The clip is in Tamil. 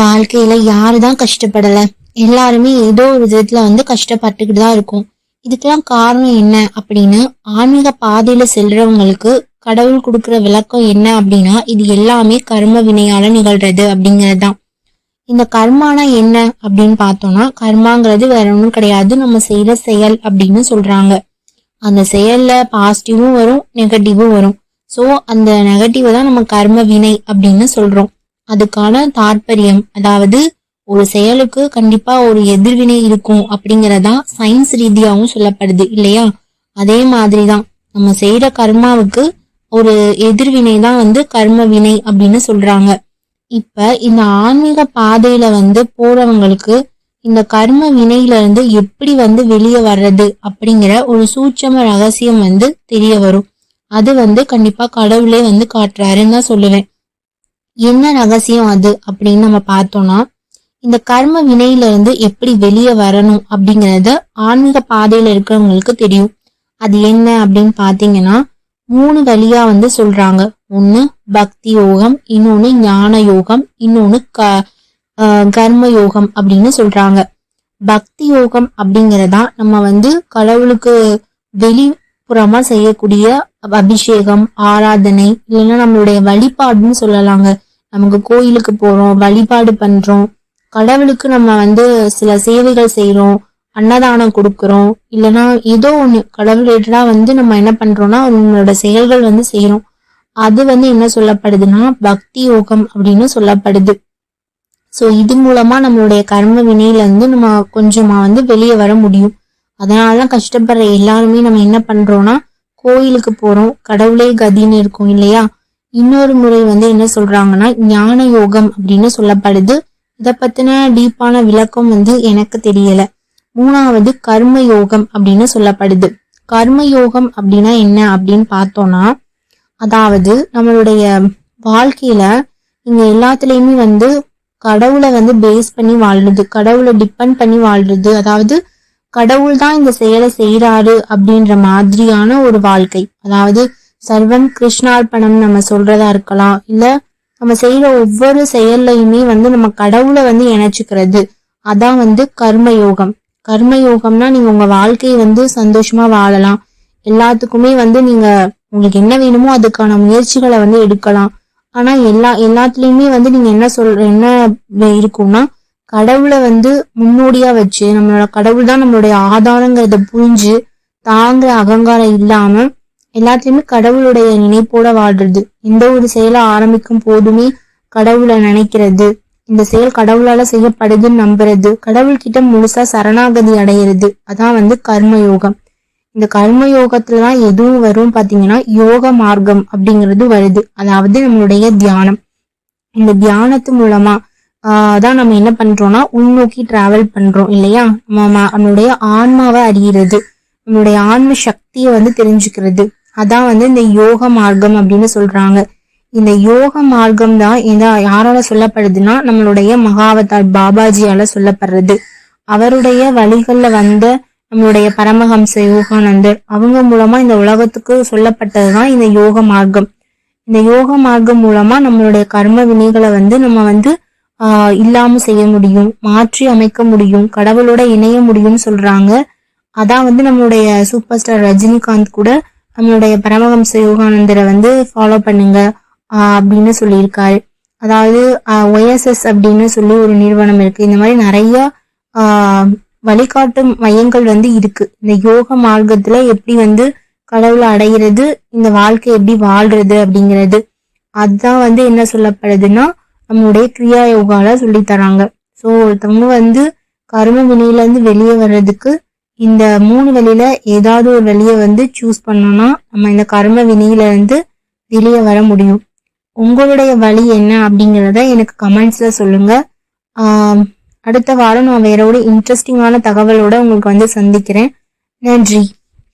வாழ்க்கையில யாருதான் கஷ்டப்படல. எல்லாருமே ஏதோ ஒரு விதத்துல வந்து கஷ்டப்பட்டுக்கிட்டு தான் இருக்கும். இதுக்கெல்லாம் காரணம் என்ன அப்படின்னு ஆன்மீக பாதையில செல்றவங்களுக்கு கடவுள் கொடுக்குற விளக்கம் என்ன அப்படின்னா இது எல்லாமே கர்ம வினையால நிகழ்றது அப்படிங்கிறது தான் இந்த கர்மானா என்ன அப்படின்னு பார்த்தோம்னா கர்மாங்கிறது வேற ஒன்றும் கிடையாது. நம்ம செய்யற செயல் அப்படின்னு சொல்றாங்க. அந்த செயல்ல பாசிட்டிவும் வரும் நெகட்டிவும் வரும். ஸோ அந்த நெகட்டிவ் தான் நம்ம கர்ம வினை அப்படின்னு சொல்றோம். அதுக்கான தாற்பயம் அதாவது ஒரு செயலுக்கு கண்டிப்பா ஒரு எதிர்வினை இருக்கும் அப்படிங்கறதா சயின்ஸ் ரீதியாகவும் சொல்லப்படுது இல்லையா? அதே மாதிரிதான் நம்ம செய்யற கர்மாவுக்கு ஒரு எதிர்வினை தான் வந்து கர்ம வினை அப்படின்னு சொல்றாங்க. இப்ப இந்த ஆன்மீக பாதையில வந்து போறவங்களுக்கு இந்த கர்ம வினையில இருந்து எப்படி வந்து வெளியே வர்றது அப்படிங்கிற ஒரு சூட்சம ரகசியம் வந்து தெரிய வரும். அது வந்து கண்டிப்பா கடவுளே வந்து காட்டுறாருன்னு தான் சொல்லுவேன். என்ன ரகசியம் அது அப்படின்னு நம்ம பார்த்தோம்னா இந்த கர்ம வினையில இருந்து எப்படி வெளியே வரணும் அப்படிங்கறது ஆன்மீக பாதையில இருக்கிறவங்களுக்கு தெரியும். அது என்ன அப்படின்னு பாத்தீங்கன்னா மூணு வழியா வந்து சொல்றாங்க. ஒண்ணு பக்தி யோகம் இன்னொன்னு ஞான யோகம் இன்னொன்னு க கர்ம யோகம் அப்படின்னு சொல்றாங்க. பக்தி யோகம் அப்படிங்கறதா நம்ம வந்து கடவுளுக்கு வெளிப்புறமா செய்யக்கூடிய அபிஷேகம் ஆராதனை இல்லைன்னா நம்மளுடைய வழிபாடுன்னு சொல்லலாங்க. நமக்கு கோயிலுக்கு போறோம் வழிபாடு பண்றோம். கடவுளுக்கு நம்ம வந்து சில சேவைகள் செய்யறோம் அன்னதானம் கொடுக்கறோம். இல்லைன்னா ஏதோ ஒண்ணு கடவுள் ரிலேட்டடா வந்து நம்ம என்ன பண்றோம்னா அவங்களோட செயல்கள் வந்து செய்யறோம் அது வந்து என்ன சொல்லப்படுதுன்னா பக்தி யோகம் அப்படின்னு சொல்லப்படுது. ஸோ இது மூலமா நம்மளுடைய கர்ம வினையில இருந்து நம்ம கொஞ்சமா வந்து வெளியே வர முடியும். அதனாலதான் கஷ்டப்படுற எல்லாருமே நம்ம என்ன பண்றோம்னா கோயிலுக்கு போறோம். கடவுளே கதின்னு இருக்கும் இல்லையா? இன்னொரு முறை வந்து என்ன சொல்றாங்கன்னா ஞான யோகம் அப்படின்னு சொல்லப்படுது. இதை பத்தின டீப்பான விளக்கம் வந்து எனக்கு தெரியல. மூணாவது கர்ம யோகம் அப்படின்னு சொல்லப்படுது. கர்ம யோகம் அப்படின்னா என்ன அப்படின்னு பார்த்தோம்னா அதாவது நம்மளுடைய வாழ்க்கையில இங்க எல்லாத்துலயுமே வந்து கடவுளை வந்து பேஸ் பண்ணி வாழ்றது கடவுளை டிபெண்ட் பண்ணி வாழ்றது அதாவது கடவுள் தான் இந்த செயலை செய்யறாரு அப்படின்ற மாதிரியான ஒரு வாழ்க்கை. அதாவது சர்வம் கிருஷ்ணார்பணம் நம்ம சொல்றதா இருக்கலாம். இல்ல நம்ம செய்யற ஒவ்வொரு செயல்லையுமே வந்து நம்ம கடவுளை வந்து இணைச்சுக்கிறது. அதான் வந்து கர்ம யோகம் கர்ம யோகம்னா நீங்க உங்க வாழ்க்கையை வந்து சந்தோஷமா வாழலாம். எல்லாத்துக்குமே வந்து நீங்க உங்களுக்கு என்ன வேணுமோ அதுக்கான முயற்சிகளை வந்து எடுக்கலாம். ஆனா எல்லா எல்லாத்துலயுமே வந்து நீங்க என்ன சொல் என்ன இருக்கும்னா கடவுளை வந்து முன்னோடியா வச்சு நம்மளோட கடவுள் தான் நம்மளுடைய ஆதாரங்கிறத புரிஞ்சு தாங்குற அகங்காரம் இல்லாம எல்லாத்துலயுமே கடவுளுடைய நினைப்போட வாடுறது எந்த ஒரு செயலை ஆரம்பிக்கும் போதுமே கடவுளை நினைக்கிறது. இந்த செயல் கடவுளால செய்யப்படுதுன்னு நம்புறது. கடவுள்கிட்ட முழுசா சரணாகதி அடையிறது. அதான் வந்து கர்ம யோகம் இந்த கர்ம யோகத்துல தான் எதுவும் வரும் பாத்தீங்கன்னா யோக மார்க்கம் அப்படிங்கிறது வருது. அதாவது நம்மளுடைய தியானம். இந்த தியானத்து மூலமா தான் நம்ம என்ன பண்றோம்னா உள்நோக்கி டிராவல் பண்றோம் இல்லையா? நம்ம நம்மளுடைய ஆன்மாவை அறிகிறது நம்மளுடைய ஆன்ம சக்தியை வந்து தெரிஞ்சுக்கிறது. அதான் வந்து இந்த யோக மார்க்கம் அப்படின்னு சொல்றாங்க. இந்த யோக மார்க்கம் தான் இந்த யாரால சொல்லப்படுதுன்னா நம்மளுடைய மகாவதார் பாபாஜியால சொல்லப்படுறது. அவருடைய வழிகள்ல வந்த நம்மளுடைய பரமஹம்ச யோகானந்தர் அவங்க மூலமா இந்த உலகத்துக்கு சொல்லப்பட்டதுதான் இந்த யோக மார்க்கம். இந்த யோக மார்க்கம் மூலமா நம்மளுடைய கர்ம வினைகளை வந்து நம்ம வந்து ஆஹ் இல்லாம செய்ய முடியும் மாற்றி அமைக்க முடியும் கடவுளோட இணைய முடியும்னு சொல்றாங்க. அதான் வந்து நம்மளுடைய சூப்பர் ஸ்டார் ரஜினிகாந்த் கூட நம்மளுடைய பரமஹம்ச யோகானந்தரை வந்து ஃபாலோ பண்ணுங்க. அப்படின்னு சொல்லியிருக்காரு அதாவது ஒய்எஸ்எஸ் அப்படின்னு சொல்லி ஒரு நிறுவனம் இருக்கு. இந்த மாதிரி நிறைய வழிகாட்டும் மையங்கள் வந்து இருக்கு. இந்த யோக மார்க்கத்துல எப்படி வந்து கடவுளை அடைகிறது இந்த வாழ்க்கை எப்படி வாழ்றது அப்படிங்கிறது. அதுதான் வந்து என்ன சொல்லப்படுதுன்னா நம்மளுடைய கிரியா யோகால சொல்லி தராங்க. ஸோ ஒருத்தவங்க வந்து கரும வினையில இருந்து வெளியே வர்றதுக்கு இந்த மூணு வழியில ஏதாவது ஒரு வழியை வந்து சூஸ் பண்ணோம்னா நம்ம இந்த கர்ம வினையில இருந்து வெளியே வர முடியும். உங்களுடைய வழி என்ன அப்படிங்கிறத எனக்கு கமெண்ட்ஸ்ல சொல்லுங்க. அடுத்த வாரம் நான் வேற ஒரு இன்ட்ரெஸ்டிங்கான தகவலோட உங்களுக்கு வந்து சந்திக்கிறேன். நன்றி.